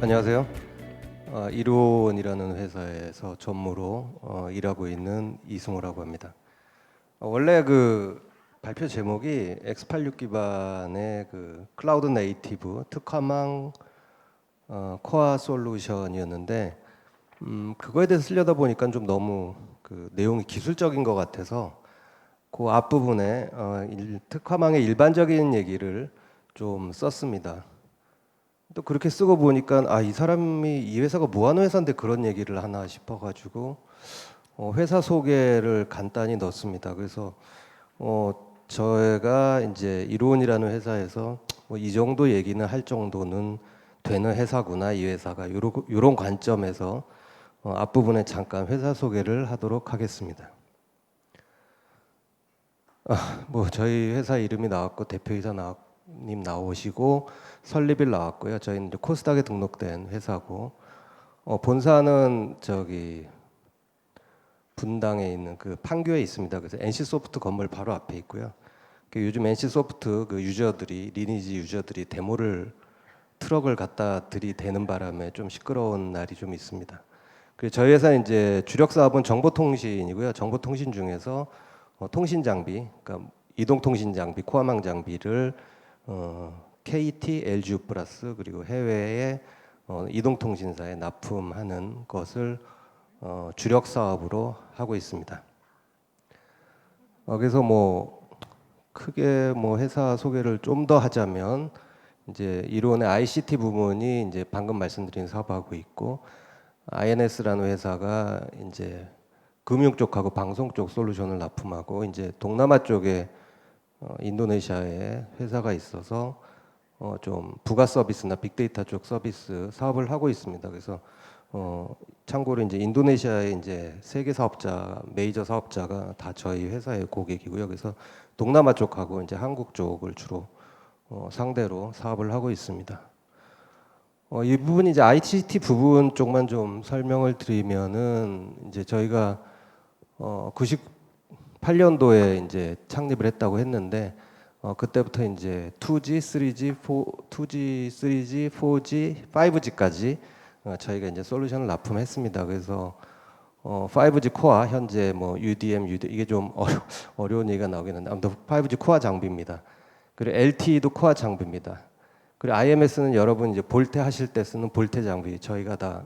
안녕하세요. 어, 이론이라는 회사에서 전무로 어, 일하고 있는 이승우라고 합니다. 어, 원래 그 발표 제목이 X86 기반의 그 클라우드 네이티브 특화망 어, 코어 솔루션이었는데 음, 그거에 대해서 쓰려다 보니까 좀 너무 그 내용이 기술적인 것 같아서 그 앞부분에 어, 일- 특화망의 일반적인 얘기를 좀 썼습니다. 또 그렇게 쓰고 보니까 아 이 사람이 이 회사가 뭐 하는 회사인데 그런 얘기를 하나 싶어가지고 어, 회사 소개를 간단히 넣습니다. 그래서 어, 저희가 이제 이론이라는 회사에서 뭐 이 정도 얘기는 할 정도는 되는 회사구나 이 회사가 요런 관점에서 어, 앞부분에 잠깐 회사 소개를 하도록 하겠습니다. 아, 뭐 저희 회사 이름이 나왔고 대표이사 나, 님 나오시고 설립일 나왔고요. 저희는 코스닥에 등록된 회사고 어, 본사는 저기 분당에 있는 그 판교에 있습니다. 그래서 NC 소프트 건물 바로 앞에 있고요. 그 요즘 NC 소프트 그 유저들이 리니지 유저들이 데모를 트럭을 갖다 들이대는 바람에 좀 시끄러운 날이 좀 있습니다. 그리고 저희 회사 는 이제 주력 사업은 정보통신이고요. 정보통신 중에서 어, 통신 장비, 그러니까 이동통신 장비, 코어망 장비를 어, KT, LG 플러스 그리고 해외의 어, 이동통신사에 납품하는 것을 어, 주력 사업으로 하고 있습니다. 어, 그래서 뭐 크게 뭐 회사 소개를 좀 더 하자면 이제 이론의 ICT 부문이 이제 방금 말씀드린 사업하고 있고 INS라는 회사가 이제 금융 쪽하고 방송 쪽 솔루션을 납품하고 이제 동남아 쪽에 어, 인도네시아에 회사가 있어서 어, 좀 부가 서비스나 빅데이터 쪽 서비스 사업을 하고 있습니다. 그래서 어, 참고로 이제 인도네시아의 이제 세계 사업자 메이저 사업자가 다 저희 회사의 고객이고요. 그래서 동남아 쪽하고 이제 한국 쪽을 주로 어, 상대로 사업을 하고 있습니다. 어, 이 부분이 이제 ICT 부분 쪽만 좀 설명을 드리면은 이제 저희가 어, 98년도에 이제 창립을 했다고 했는데 어, 그때부터 이제 2G, 3G, 4, 2G, 3G, 4G, 5G까지 어, 저희가 이제 솔루션을 납품했습니다. 그래서 어, 5G 코어 현재 뭐 UDM, UD 이게 좀 어려, 어려운 얘기가 나오긴 한데 아무튼 5G 코어 장비입니다. 그리고 LTE도 코어 장비입니다. 그리고 IMS는 여러분 이제 볼테 하실 때 쓰는 볼테 장비 저희가 다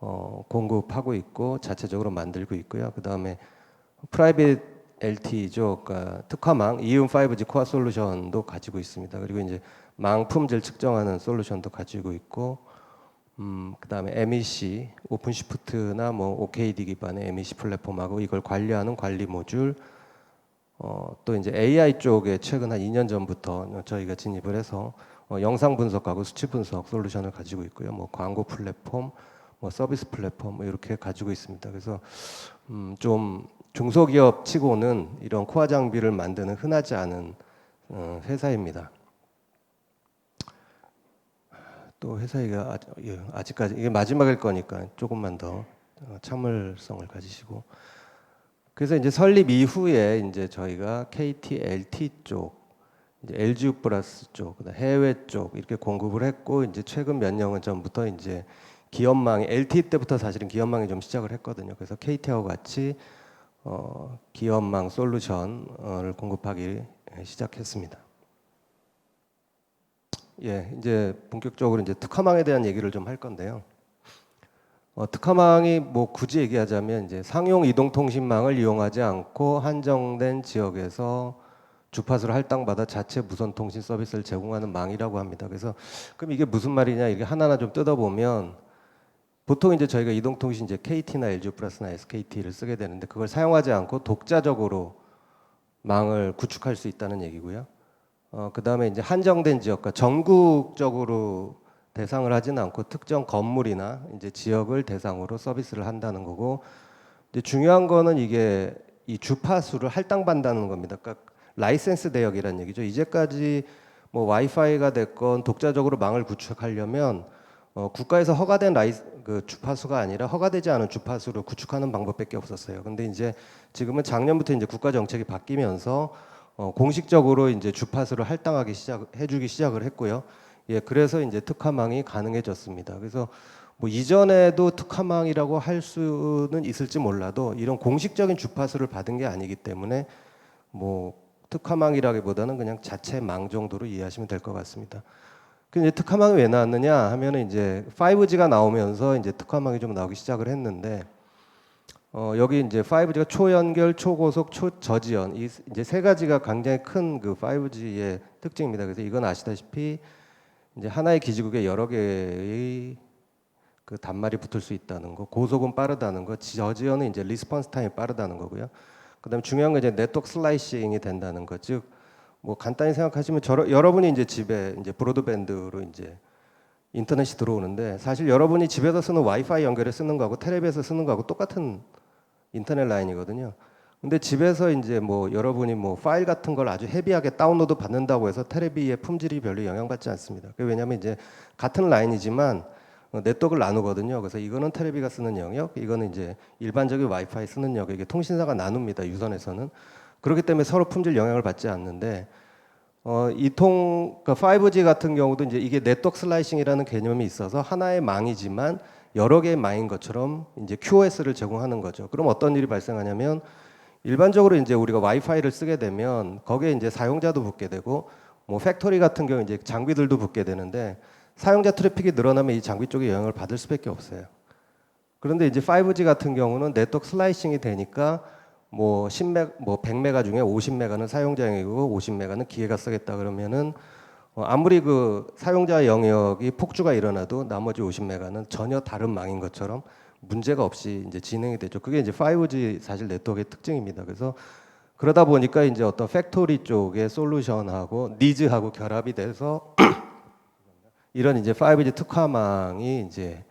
어, 공급하고 있고 자체적으로 만들고 있고요. 그 다음에 프라이빗 LTE죠. 그러니까 특화망 이음 5G 코어 솔루션도 가지고 있습니다. 그리고 이제 망 품질 측정하는 솔루션도 가지고 있고, 음, 그 다음에 MEC 오픈시프트나 뭐 OKD 기반의 MEC 플랫폼하고 이걸 관리하는 관리 모듈, 어, 또 이제 AI 쪽에 최근 한 2년 전부터 저희가 진입을 해서 어, 영상 분석하고 수치 분석 솔루션을 가지고 있고요. 뭐 광고 플랫폼, 뭐 서비스 플랫폼 뭐 이렇게 가지고 있습니다. 그래서 음, 좀 중소기업 치고는 이런 코어 장비를 만드는 흔하지 않은 어, 회사입니다. 또 회사 얘기가 아직, 예, 아직까지 이게 마지막일 거니까 조금만 더 어, 참을성을 가지시고 그래서 이제 설립 이후에 이제 저희가 KT, LT 쪽, 이제 LG 플러스 쪽, 해외 쪽 이렇게 공급을 했고 이제 최근 몇 년 전부터 이제 기업망이 LT 때부터 사실은 기업망이 좀 시작을 했거든요. 그래서 KT하고 같이 어, 기업망 솔루션을 공급하기 시작했습니다. 예, 이제 본격적으로 이제 특화망에 대한 얘기를 좀 할 건데요. 어, 특화망이 뭐 굳이 얘기하자면 이제 상용 이동통신망을 이용하지 않고 한정된 지역에서 주파수를 할당받아 자체 무선 통신 서비스를 제공하는 망이라고 합니다. 그래서 그럼 이게 무슨 말이냐 이게 하나하나 좀 뜯어보면 보통 이제 저희가 이동통신 이제 KT나 LG 플러스나 SKT를 쓰게 되는데 그걸 사용하지 않고 독자적으로 망을 구축할 수 있다는 얘기고요. 어, 그 다음에 이제 한정된 지역과 전국적으로 대상을 하지는 않고 특정 건물이나 이제 지역을 대상으로 서비스를 한다는 거고 이제 중요한 거는 이게 이 주파수를 할당받는다는 겁니다. 그러니까 라이센스 대역이라는 얘기죠. 이제까지 뭐 와이파이가 됐건 독자적으로 망을 구축하려면 어, 국가에서 허가된 라이 그 주파수가 아니라 허가되지 않은 주파수를 구축하는 방법밖에 없었어요. 근데 이제 지금은 작년부터 이제 국가 정책이 바뀌면서 어, 공식적으로 이제 주파수를 할당하기 시작해주기 시작을 했고요. 예, 그래서 이제 특화망이 가능해졌습니다. 그래서 뭐 이전에도 특화망이라고 할 수는 있을지 몰라도 이런 공식적인 주파수를 받은 게 아니기 때문에 뭐 특화망이라기보다는 그냥 자체 망 정도로 이해하시면 될 것 같습니다. 근데 특화망이 왜 나왔느냐 하면은 이제 5G가 나오면서 이제 특화망이 좀 나오기 시작을 했는데 어, 여기 이제 5G가 초연결, 초고속, 초저지연 이 이제 세 가지가 굉장히 큰 그 5G의 특징입니다. 그래서 이건 아시다시피 이제 하나의 기지국에 여러 개의 그 단말이 붙을 수 있다는 거, 고속은 빠르다는 거, 저지연은 이제 리스폰스 타임이 빠르다는 거고요. 그다음에 중요한 건 이제 네트워크 슬라이싱이 된다는 거, 즉 뭐 간단히 생각하시면 저러, 여러분이 이제 집에 이제 브로드밴드로 이제 인터넷이 들어오는데 사실 여러분이 집에서 쓰는 와이파이 연결해 쓰는 거하고 텔레비에서 쓰는 거하고 똑같은 인터넷 라인이거든요. 근데 집에서 이제 뭐 여러분이 뭐 파일 같은 걸 아주 헤비하게 다운로드 받는다고 해서 텔레비의 품질이 별로 영향받지 않습니다. 왜냐하면 이제 같은 라인이지만 어, 네트워크를 나누거든요. 그래서 이거는 텔레비가 쓰는 영역, 이거는 이제 일반적인 와이파이 쓰는 영역, 이게 통신사가 나눕니다. 유선에서는 그렇기 때문에 서로 품질 영향을 받지 않는데 어, 이통 그러니까 5G 같은 경우도 이제 이게 네트워크 슬라이싱이라는 개념이 있어서 하나의 망이지만 여러 개의 망인 것처럼 이제 QoS를 제공하는 거죠. 그럼 어떤 일이 발생하냐면 일반적으로 이제 우리가 와이파이를 쓰게 되면 거기에 이제 사용자도 붙게 되고 뭐 팩토리 같은 경우 이제 장비들도 붙게 되는데 사용자 트래픽이 늘어나면 이 장비 쪽에 영향을 받을 수밖에 없어요. 그런데 이제 5G 같은 경우는 네트워크 슬라이싱이 되니까 뭐 10메 뭐 100메가 중에 50메가는 사용자용이고 50메가는 기계가 쓰겠다 그러면은 어, 아무리 그 사용자 영역이 폭주가 일어나도 나머지 50메가는 전혀 다른 망인 것처럼 문제가 없이 이제 진행이 되죠. 그게 이제 5G 사실 네트워크의 특징입니다. 그래서 그러다 보니까 이제 어떤 팩토리 쪽의 솔루션하고 니즈하고 결합이 돼서 이런 이제 5G 특화망이 이제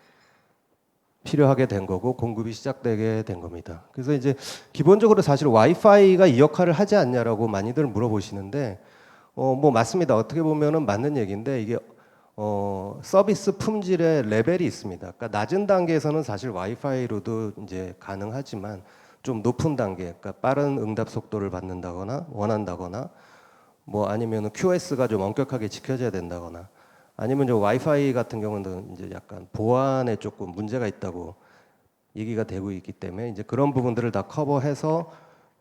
필요하게 된 거고 공급이 시작되게 된 겁니다. 그래서 이제 기본적으로 사실 와이파이가 이 역할을 하지 않냐라고 많이들 물어보시는데 어 뭐 맞습니다. 어떻게 보면은 맞는 얘기인데 이게 어 서비스 품질의 레벨이 있습니다. 그러니까 낮은 단계에서는 사실 와이파이로도 이제 가능하지만 좀 높은 단계, 그러니까 빠른 응답 속도를 받는다거나 원한다거나 뭐 아니면 QoS가 좀 엄격하게 지켜져야 된다거나 아니면 저 와이파이 같은 경우는 이제 약간 보안에 조금 문제가 있다고 얘기가 되고 있기 때문에 이제 그런 부분들을 다 커버해서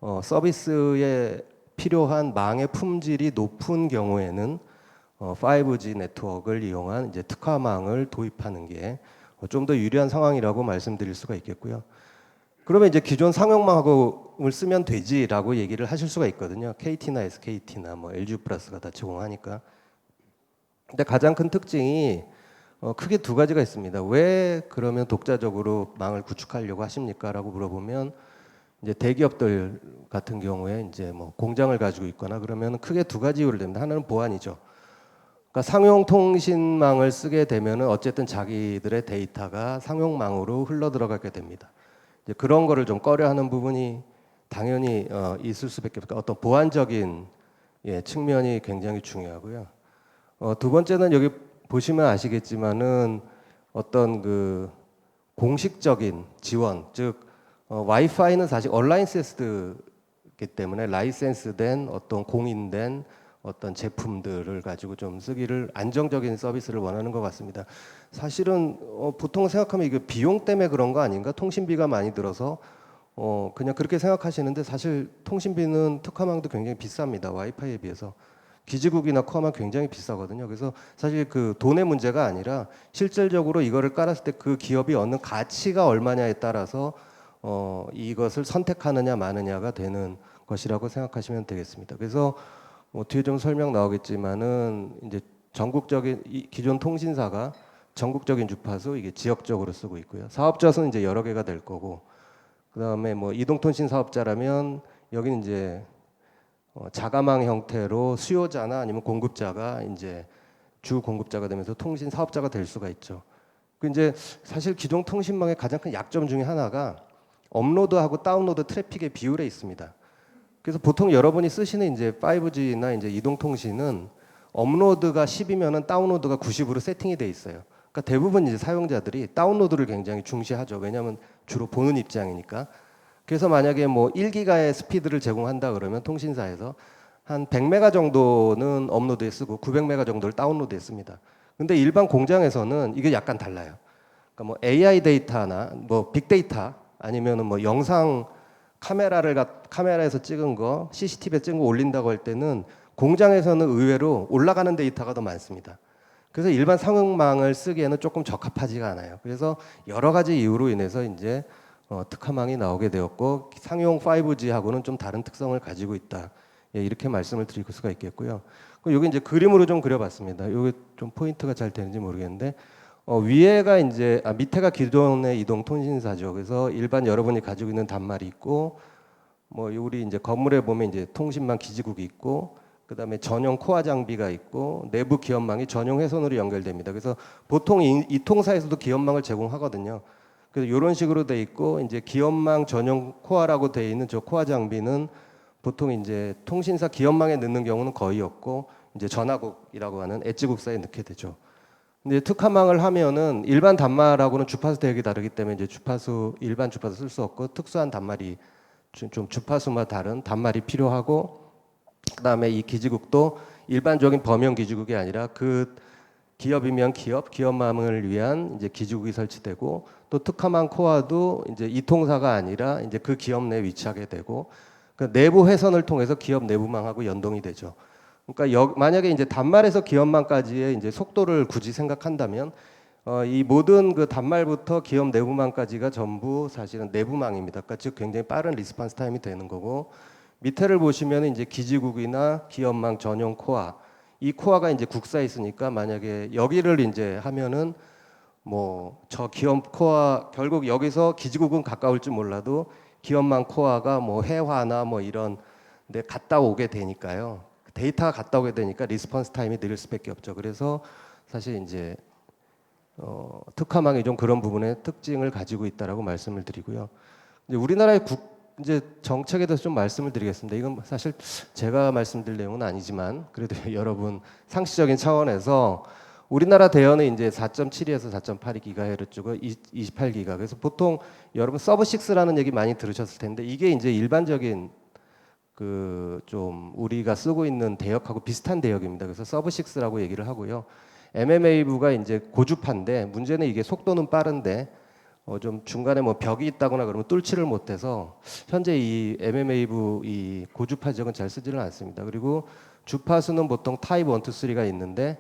어, 서비스에 필요한 망의 품질이 높은 경우에는 어, 5G 네트워크를 이용한 이제 특화망을 도입하는 게 좀더 유리한 상황이라고 말씀드릴 수가 있겠고요. 그러면 이제 기존 상용망을 쓰면 되지라고 얘기를 하실 수가 있거든요. KT나 SKT나 뭐 LG 플러스가 다 제공하니까. 근데 가장 큰 특징이 어, 크게 두 가지가 있습니다. 왜 그러면 독자적으로 망을 구축하려고 하십니까?라고 물어보면 이제 대기업들 같은 경우에 이제 뭐 공장을 가지고 있거나 그러면 크게 두 가지 이유를 냅니다. 하나는 보안이죠. 그러니까 상용 통신망을 쓰게 되면은 어쨌든 자기들의 데이터가 상용망으로 흘러 들어가게 됩니다. 이제 그런 거를 좀 꺼려하는 부분이 당연히 어, 있을 수밖에 없고 어떤 보안적인 예, 측면이 굉장히 중요하고요. 어, 두 번째는 여기 보시면 아시겠지만은 어떤 그 공식적인 지원, 즉 어, 와이파이는 사실 얼라이센스드기 때문에 라이센스된 어떤 공인된 어떤 제품들을 가지고 좀 쓰기를 안정적인 서비스를 원하는 것 같습니다. 사실은 어, 보통 생각하면 이게 비용 때문에 그런 거 아닌가? 통신비가 많이 들어서 어, 그냥 그렇게 생각하시는데 사실 통신비는 특화망도 굉장히 비쌉니다. 와이파이에 비해서. 기지국이나 코아만 굉장히 비싸거든요. 그래서 사실 그 돈의 문제가 아니라 실질적으로 이거를 깔았을 때 그 기업이 얻는 가치가 얼마냐에 따라서 어, 이것을 선택하느냐 마느냐가 되는 것이라고 생각하시면 되겠습니다. 그래서 뭐 뒤에 좀 설명 나오겠지만은 이제 전국적인 이 기존 통신사가 전국적인 주파수 이게 지역적으로 쓰고 있고요. 사업자 수는 이제 여러 개가 될 거고 그다음에 뭐 이동통신 사업자라면 여기는 이제 어, 자가망 형태로 수요자나 아니면 공급자가 이제 주 공급자가 되면서 통신 사업자가 될 수가 있죠. 그 이제 사실 기존 통신망의 가장 큰 약점 중에 하나가 업로드하고 다운로드 트래픽의 비율에 있습니다. 그래서 보통 여러분이 쓰시는 이제 5G나 이제 이동통신은 업로드가 10이면은 다운로드가 90으로 세팅이 돼 있어요. 그러니까 대부분 이제 사용자들이 다운로드를 굉장히 중시하죠. 왜냐하면 주로 보는 입장이니까. 그래서 만약에 뭐 1기가의 스피드를 제공한다 그러면 통신사에서 한 100메가 정도는 업로드에 쓰고 900메가 정도를 다운로드에 씁니다. 근데 일반 공장에서는 이게 약간 달라요. 그러니까 뭐 AI 데이터나 뭐 빅데이터 아니면은 뭐 영상 카메라를 갖- 카메라에서 찍은 거 CCTV에 찍은 거 올린다고 할 때는 공장에서는 의외로 올라가는 데이터가 더 많습니다. 그래서 일반 상용망을 쓰기에는 조금 적합하지가 않아요. 그래서 여러 가지 이유로 인해서 이제 어, 특화망이 나오게 되었고 상용 5G하고는 좀 다른 특성을 가지고 있다. 예, 이렇게 말씀을 드릴 수가 있겠고요. 그 여기 이제 그림으로 좀 그려봤습니다. 여기 좀 포인트가 잘 되는지 모르겠는데 어, 위에가 이제 아, 밑에가 기존의 이동 통신사죠. 그래서 일반 여러분이 가지고 있는 단말이 있고 뭐 우리 이제 건물에 보면 이제 통신망 기지국이 있고 그다음에 전용 코아 장비가 있고 내부 기업망이 전용 회선으로 연결됩니다. 그래서 보통 이, 이 통사에서도 기업망을 제공하거든요. 그래서 이런 식으로 돼 있고 이제 기업망 전용 코아라고 돼 있는 저 코아 장비는 보통 이제 통신사 기업망에 넣는 경우는 거의 없고 이제 전화국이라고 하는 엣지국사에 넣게 되죠. 근데 특화망을 하면은 일반 단말하고는 주파수 대역이 다르기 때문에 이제 주파수 일반 주파수 쓸 수 없고 특수한 단말이 주- 좀 주파수마다 다른 단말이 필요하고 그다음에 이 기지국도 일반적인 범용 기지국이 아니라 그 기업이면 기업, 기업망을 위한 이제 기지국이 설치되고 또 특화망 코어도 이제 이 통사가 아니라 이제 그 기업 내에 위치하게 되고 그 내부 회선을 통해서 기업 내부망하고 연동이 되죠. 그러니까 여, 만약에 이제 단말에서 기업망까지의 이제 속도를 굳이 생각한다면 어, 이 모든 그 단말부터 기업 내부망까지가 전부 사실은 내부망입니다. 그러니까 즉 굉장히 빠른 리스폰스 타임이 되는 거고 밑에를 보시면 이제 기지국이나 기업망 전용 코어 이 코어가 이제 국사에 있으니까 만약에 여기를 이제 하면은 뭐 저 기업 코어 결국 여기서 기지국은 가까울지 몰라도 기업망 코어가 뭐 해화나 뭐 이런 데 갔다 오게 되니까요. 데이터가 갔다 오게 되니까 리스폰스 타임이 느릴 수밖에 없죠. 그래서 사실 이제 어, 특화망이 좀 그런 부분의 특징을 가지고 있다라고 말씀을 드리고요. 우리나라의 국 이제 정책에 대해서 좀 말씀을 드리겠습니다. 이건 사실 제가 말씀드릴 내용은 아니지만 그래도 여러분 상시적인 차원에서 우리나라 대여는 이제 4.72에서 4.82 기가헤르츠고 28 기가. 그래서 보통 여러분 서브 6라는 얘기 많이 들으셨을 텐데 이게 이제 일반적인 그 좀 우리가 쓰고 있는 대역하고 비슷한 대역입니다. 그래서 서브 6라고 얘기를 하고요. MMA부가 이제 고주파인데 문제는 이게 속도는 빠른데 어 좀 중간에 뭐 벽이 있다거나 그러면 뚫지를 못해서 현재 이 MMA부 이 고주파 지역은 잘 쓰지는 않습니다. 그리고 주파수는 보통 타입 1, 2, 3가 있는데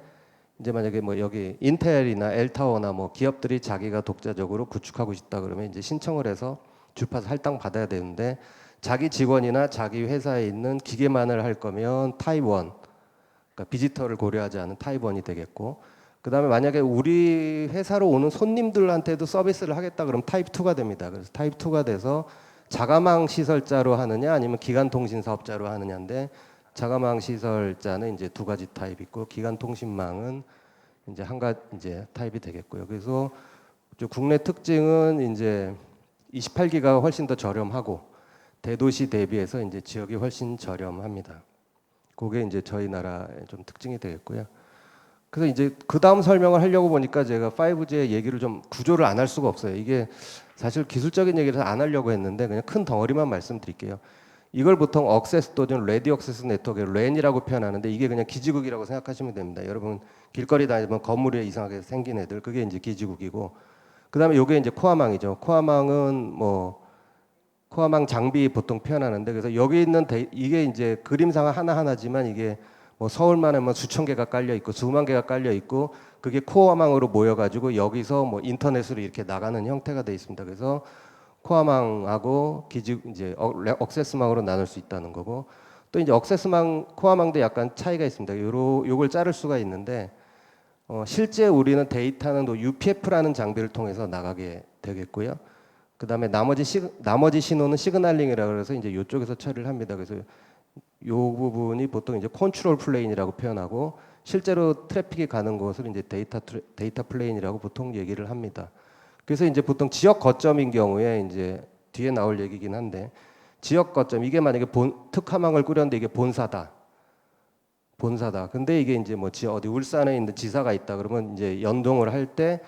이제 만약에 뭐 여기 인텔이나 엘타워나 뭐 기업들이 자기가 독자적으로 구축하고 싶다 그러면 이제 신청을 해서 주파수 할당 받아야 되는데 자기 직원이나 자기 회사에 있는 기계만을 할 거면 타입 1 그러니까 비지터를 고려하지 않은 타입 1이 되겠고 그다음에 만약에 우리 회사로 오는 손님들한테도 서비스를 하겠다 그러면 타입 2가 됩니다. 그래서 타입 2가 돼서 자가망 시설자로 하느냐 아니면 기간 통신 사업자로 하느냐인데 자가망 시설자는 이제 두 가지 타입 있고 기간 통신망은 이제 한 가지 이제 타입이 되겠고요. 그래서 저 국내 특징은 이제 28기가가 훨씬 더 저렴하고 대도시 대비해서 이제 지역이 훨씬 저렴합니다. 그게 이제 저희 나라의 좀 특징이 되겠고요. 그래서 이제 그 다음 설명을 하려고 보니까 제가 5G의 얘기를 좀 구조를 안 할 수가 없어요. 이게 사실 기술적인 얘기를 안 하려고 했는데 그냥 큰 덩어리만 말씀드릴게요. 이걸 보통 억세스 또는 레디 억세스 네트워크 랜이라고 표현하는데 이게 그냥 기지국이라고 생각하시면 됩니다. 여러분 길거리 다니면 건물 위에 이상하게 생긴 애들 그게 이제 기지국이고 그다음에 요게 이제 코아망이죠. 코아망은 뭐 코아망 장비 보통 표현하는데 그래서 여기 있는 데, 이게 이제 그림상 하나 하나지만 이게 뭐 서울만 하면 수천 개가 깔려 있고 수만 개가 깔려 있고 그게 코어망으로 모여가지고 여기서 뭐 인터넷으로 이렇게 나가는 형태가 돼 있습니다. 그래서 코어망하고 기지 이제 억세스망으로 나눌 수 있다는 거고 또 이제 억세스망 코어망도 약간 차이가 있습니다. 요로 요걸 자를 수가 있는데 어, 실제 우리는 데이터는 또 UPF라는 장비를 통해서 나가게 되겠고요. 그다음에 나머지 시, 나머지 신호는 시그널링이라 그래서 이제 이쪽에서 처리를 합니다. 그래서 요 부분이 보통 이제 컨트롤 플레인이라고 표현하고 실제로 트래픽이 가는 곳을 이제 데이터 트레- 데이터 플레인이라고 보통 얘기를 합니다. 그래서 이제 보통 지역 거점인 경우에 이제 뒤에 나올 얘기긴 한데 지역 거점 이게 만약에 본 특화망을 꾸렸는데 이게 본사다. 본사다. 근데 이게 이제 뭐 지, 어디 울산에 있는 지사가 있다 그러면 이제 연동을 할 때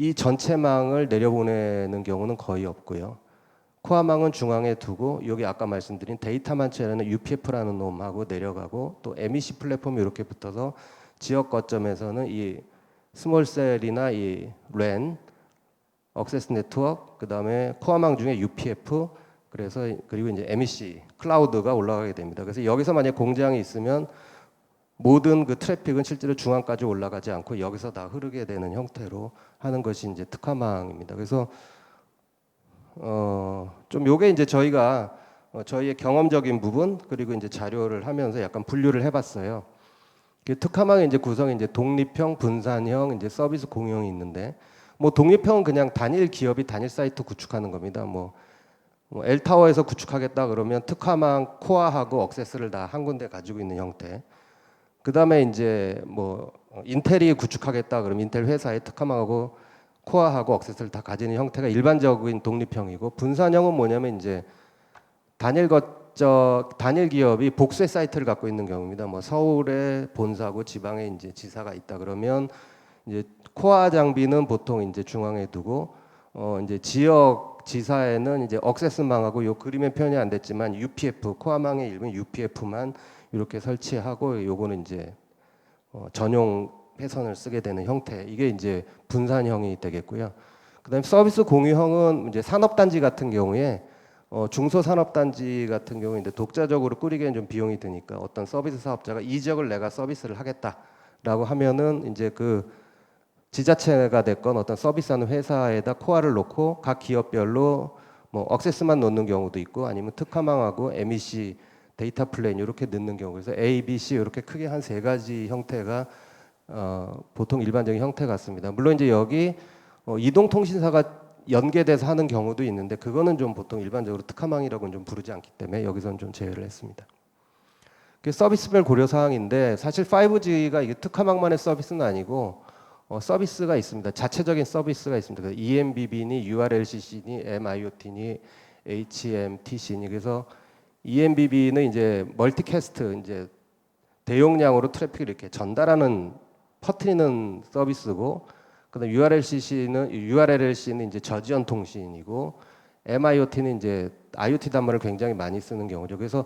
이 전체망을 내려보내는 경우는 거의 없고요. 코아망은 중앙에 두고 여기 아까 말씀드린 데이터만 처리하는 UPF라는 놈하고 내려가고 또 MEC 플랫폼이 이렇게 붙어서 지역 거점에서는 이 스몰셀이나 이 랜, 억세스 네트워크, 그다음에 코어망 중에 UPF, 그래서 그리고 이제 MEC 클라우드가 올라가게 됩니다. 그래서 여기서 만약 공장이 있으면 모든 그 트래픽은 실제로 중앙까지 올라가지 않고 여기서 다 흐르게 되는 형태로 하는 것이 이제 특화망입니다. 그래서 어 좀 요게 이제 저희가 어, 저희의 경험적인 부분 그리고 이제 자료를 하면서 약간 분류를 해봤어요. 그 특화망의 이제 구성이 이제 독립형, 분산형, 이제 서비스 공용이 있는데 뭐 독립형은 그냥 단일 기업이 단일 사이트 구축하는 겁니다. 뭐, 뭐 L타워에서 구축하겠다 그러면 특화망 코어하고 억세스를 다 한 군데 가지고 있는 형태. 그다음에 이제 뭐 인텔이 구축하겠다 그러면 인텔 회사의 특화망하고 코어하고 억세스를 다 가지는 형태가 일반적인 독립형이고 분산형은 뭐냐면 이제 단일 거저 단일 기업이 복수의 사이트를 갖고 있는 경우입니다. 뭐 서울에 본사고 지방에 이제 지사가 있다 그러면 이제 코어 장비는 보통 이제 중앙에 두고 어 이제 지역 지사에는 이제 억세스망하고 요 그림에 표현이 안 됐지만 UPF 코어망의 일부는 UPF만 이렇게 설치하고 요거는 이제 어 전용 회선을 쓰게 되는 형태 이게 이제 분산형이 되겠고요. 그다음에 서비스 공유형은 이제 산업단지 같은 경우에 어, 중소산업단지 같은 경우에 이제 독자적으로 꾸리기엔 좀 비용이 드니까 어떤 서비스 사업자가 이 지역을 내가 서비스를 하겠다라고 하면은 이제 그 지자체가 됐건 어떤 서비스하는 회사에다 코어를 놓고 각 기업별로 뭐 억세스만 놓는 경우도 있고 아니면 특화망하고 MEC 데이터 플레인 이렇게 넣는 경우 그래서 A, B, C 이렇게 크게 한 세 가지 형태가 어, 보통 일반적인 형태 같습니다. 물론 이제 여기 어, 이동통신사가 연계돼서 하는 경우도 있는데 그거는 좀 보통 일반적으로 특화망이라고는 좀 부르지 않기 때문에 여기서는 좀 제외를 했습니다. 그 서비스별 고려 사항인데 사실 5G가 이게 특화망만의 서비스는 아니고 어, 서비스가 있습니다. 자체적인 서비스가 있습니다. 그 EMBB니 URLCC니 MIOT니 HMTC니 그래서 EMBB는 이제 멀티캐스트 이제 대용량으로 트래픽을 이렇게 전달하는 퍼트리는 서비스고 그다음 URLCC는 URLC는 이제 저지연 통신이고 MIOT는 이제 IoT 단말을 굉장히 많이 쓰는 경우죠. 그래서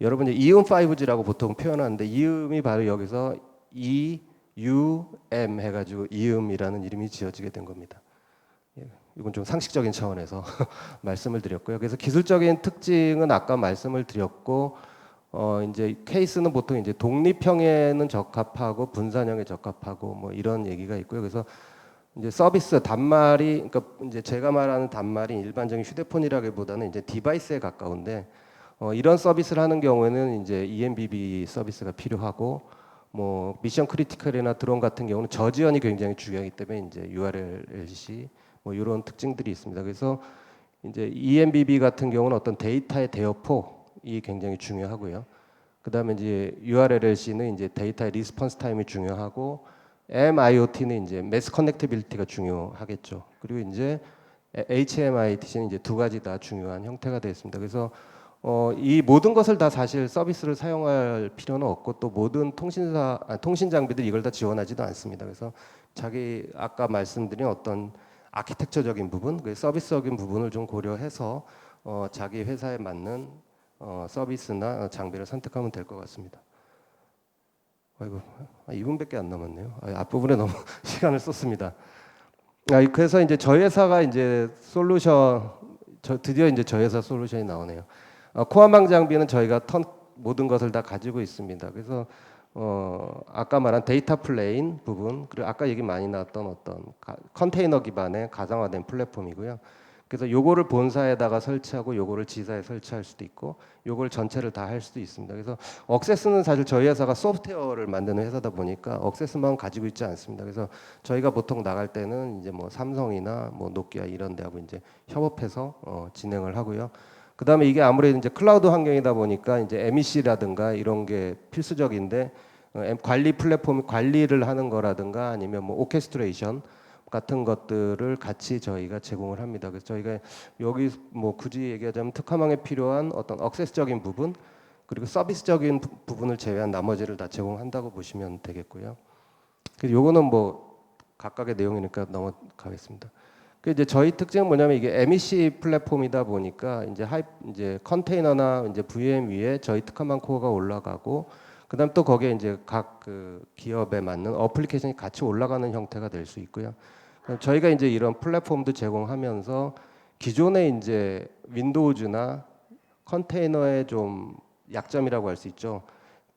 여러분 이제 이음 5G라고 보통 표현하는데 이음이 바로 여기서 E U M 해가지고 이음이라는 이름이 지어지게 된 겁니다. 예, 이건 좀 상식적인 차원에서 말씀을 드렸고요. 그래서 기술적인 특징은 아까 말씀을 드렸고 어 이제 케이스는 보통 이제 독립형에는 적합하고 분산형에 적합하고 뭐 이런 얘기가 있고요. 그래서 이제 서비스 단말이 그러니까 이제 제가 말하는 단말이 일반적인 휴대폰이라기보다는 이제 디바이스에 가까운데 어 이런 서비스를 하는 경우에는 이제 EMBB 서비스가 필요하고 뭐 미션 크리티컬이나 드론 같은 경우는 저지연이 굉장히 중요하기 때문에 이제 URLC 뭐 이런 특징들이 있습니다. 그래서 이제 EMBB 같은 경우는 어떤 데이터의 대여폭 이 굉장히 중요하고요. 그다음에 이제 URLC는 이제 데이터의 리스폰스 타임이 중요하고 MIoT는 이제 매스 커넥티빌리티가 중요하겠죠. 그리고 이제 HMITC는 이제 두 가지 다 중요한 형태가 되어 있습니다. 그래서 어, 이 모든 것을 다 사실 서비스를 사용할 필요는 없고 또 모든 통신사 아, 통신 장비들이 이걸 다 지원하지도 않습니다. 그래서 자기 아까 말씀드린 어떤 아키텍처적인 부분, 그 서비스적인 부분을 좀 고려해서 어, 자기 회사에 맞는 어, 서비스나 장비를 선택하면 될 것 같습니다. 아이고, 아, 2분밖에 안 남았네요. 아, 앞부분에 너무 시간을 썼습니다. 아, 그래서 이제 저희 회사가 이제 솔루션, 저, 드디어 이제 저희 회사 솔루션이 나오네요. 어, 코어망 장비는 저희가 턴 모든 것을 다 가지고 있습니다. 그래서 어, 아까 말한 데이터 플레인 부분 그리고 아까 얘기 많이 나왔던 어떤 가, 컨테이너 기반의 가상화된 플랫폼이고요. 그래서 요거를 본사에다가 설치하고 요거를 지사에 설치할 수도 있고 요걸 전체를 다 할 수도 있습니다. 그래서 억세스는 사실 저희 회사가 소프트웨어를 만드는 회사다 보니까 억세스만 가지고 있지 않습니다. 그래서 저희가 보통 나갈 때는 이제 뭐 삼성이나 뭐 노키아 이런 데하고 이제 협업해서 어, 진행을 하고요. 그다음에 이게 아무래도 이제 클라우드 환경이다 보니까 이제 MEC라든가 이런 게 필수적인데 어, 관리 플랫폼 관리를 하는 거라든가 아니면 뭐 오케스트레이션 같은 것들을 같이 저희가 제공을 합니다. 그래서 저희가 여기 뭐 굳이 얘기하자면 특화망에 필요한 어떤 억세스적인 부분 그리고 서비스적인 부, 부분을 제외한 나머지를 다 제공한다고 보시면 되겠고요. 그 요거는 뭐 각각의 내용이니까 넘어가겠습니다. 그 이제 저희 특징은 뭐냐면 이게 MEC 플랫폼이다 보니까 이제 하이 이제 컨테이너나 이제 VM 위에 저희 특화망 코어가 올라가고 그다음 또 거기에 이제 각 그 기업에 맞는 어플리케이션이 같이 올라가는 형태가 될 수 있고요. 저희가 이제 이런 플랫폼도 제공하면서 기존에 이제 윈도우즈나 컨테이너의 좀 약점이라고 할 수 있죠.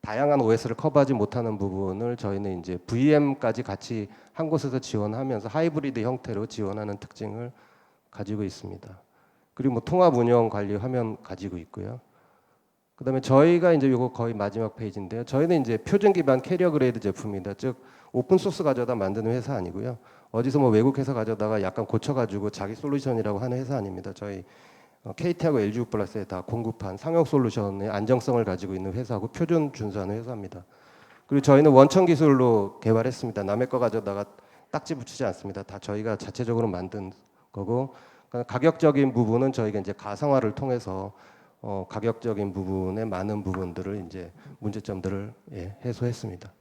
다양한 OS를 커버하지 못하는 부분을 저희는 이제 VM까지 같이 한 곳에서 지원하면서 하이브리드 형태로 지원하는 특징을 가지고 있습니다. 그리고 뭐 통합 운영 관리 화면 가지고 있고요. 그다음에 저희가 이제 이거 거의 마지막 페이지인데요. 저희는 이제 표준 기반 캐리어 그레이드 제품입니다. 즉 오픈 소스 가져다 만드는 회사 아니고요. 어디서 뭐 외국 회사 가져다가 약간 고쳐가지고 자기 솔루션이라고 하는 회사 아닙니다. 저희 어, KT하고 LG 플러스에 다 공급한 상용 솔루션의 안정성을 가지고 있는 회사고 표준 준수하는 회사입니다. 그리고 저희는 원천 기술로 개발했습니다. 남의 거 가져다가 딱지 붙이지 않습니다. 다 저희가 자체적으로 만든 거고 가격적인 부분은 저희가 이제 가상화를 통해서 어, 가격적인 부분의 많은 부분들을 이제 문제점들을 예, 해소했습니다.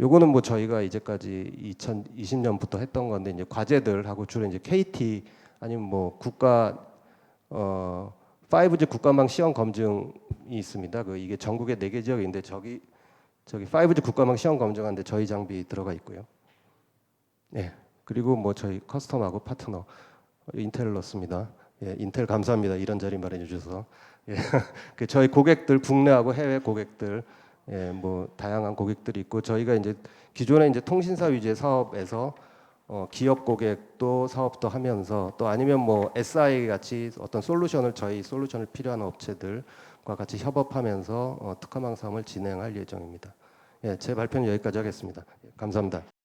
요거는 뭐 저희가 이제까지 2020년부터 했던 건데 이제 과제들하고 주로 이제 KT 아니면 뭐 국가 어 5G 국가망 시험 검증이 있습니다. 그 이게 전국에 네 개 지역인데 저기 저기 5G 국가망 시험 검증하는데 저희 장비 들어가 있고요. 예. 그리고 뭐 저희 커스텀하고 파트너 인텔을 넣습니다. 예, 인텔 감사합니다. 이런 자리 마련해 주셔서. 예. 그 저희 고객들 국내하고 해외 고객들 예, 뭐 다양한 고객들이 있고 저희가 이제 기존에 이제 통신사 위주의 사업에서 어, 기업 고객도 사업도 하면서 또 아니면 뭐 SI 같이 어떤 솔루션을 저희 솔루션을 필요한 업체들과 같이 협업하면서 어, 특화망 사업을 진행할 예정입니다. 예, 제 발표는 여기까지 하겠습니다. 예, 감사합니다.